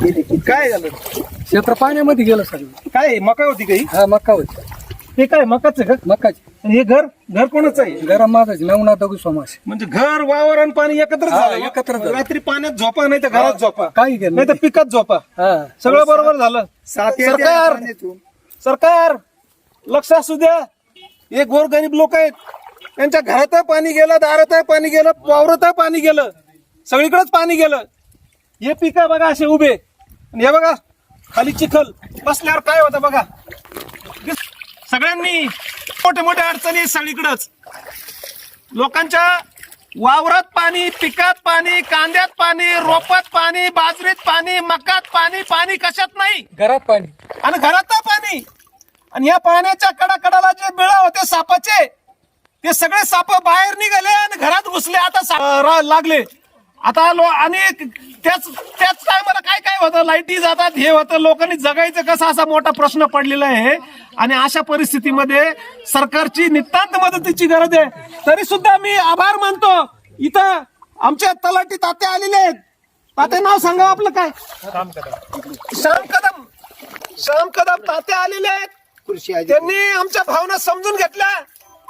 काय झालं? क्षेत्र पाण्यामध्ये गेलं सगळं. काय मका होती काही हा? मक्का होती. हे काय मकाच आहे मक्काची आणि हे घर? घर कोणाचं आहे? गरम माझाची नवनाथ दगू समास म्हणजे घर वावर आणि पाणी एकत्र हा, झालं एकत्र झालं. रात्री पाण्यात झोपा नाही तर घरात झोपा. काही गेलं नाही तर पिकात झोपा. हा. सगळं बरोबर झालं. सरकार सरकार लक्ष असू द्या. हे गोरगरीब लोक आहेत. त्यांच्या घरात पाणी गेलं दारात पाणी गेलं वावरात पाणी गेलं. सगळीकडेच पाणी गेलं. हे पिक बघा असे उभे. आणि हे बघा खाली चिखल बसल्यावर काय होतं बघा. सगळ्यांनी मोठे मोठ्या अडचणी सगळीकडच. लोकांच्या वावरात पाणी पिकात पाणी कांद्यात पाणी रोपात पाणी बाजरीत पाणी मकात पाणी पाणी कशात नाही? घरात पाणी. आणि घरात पाणी. आणि या पाण्याच्या कडाकडाला जे बिळ होते सापाचे. ते सगळे साप बाहेर निघाले आणि घरात घुसले. आता लागले. आता लो आणि त्याच त्याच टायमाला काय काय होतं? लाईटी जातात हे होतं. लोकांनी जगायचं कसं? असा मोठा प्रश्न पडलेला आहे. आणि अशा परिस्थितीमध्ये सरकारची नितांत मदतीची गरज आहे. तरी सुद्धा मी आभार मानतो. इथं आमच्या तलाठी तात्या आलेले आहेत. तात्या नाव सांगा आपलं काय? श्याम कदम. श्याम कदम. तात्या आलेले आहेत. त्यांनी आमच्या भावना समजून घेतल्या.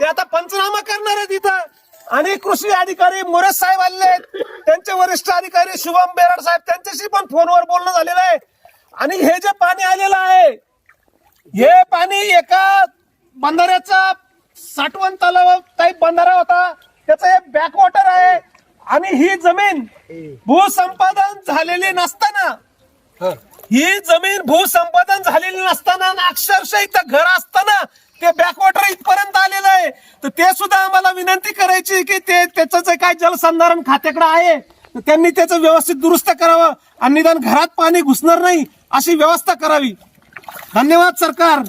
ते आता पंचनामा करणार आहेत इथं. आणि कृषी अधिकारी मोरे साहेब आलेले आहेत. त्यांचे वरिष्ठ अधिकारी शुभम बेराड साहेब त्यांच्याशी पण फोनवर बोलणं झालेलं आहे. आणि हे जे पाणी आलेलं आहे हे पाणी एका बंधाऱ्याचा साठवण तलाव टाईप बंधारा होता. त्याचं हे बॅकवॉटर आहे. आणि ही जमीन भूसंपादन झालेली नसताना हा. जमीन भूसंपादन झालेली नसताना अक्षरशः इथं घर असताना ते बॅकवॉटर इथपर्यंत आहे तर ते सुद्धा आम्हाला विनंती करायची की ते त्याचं जे काय जलसंधारण खात्याकडे आहे. तर त्यांनी त्याचं व्यवस्थित दुरुस्त करावं आणि निदान घरात पाणी घुसणार नाही अशी व्यवस्था करावी. धन्यवाद सरकार.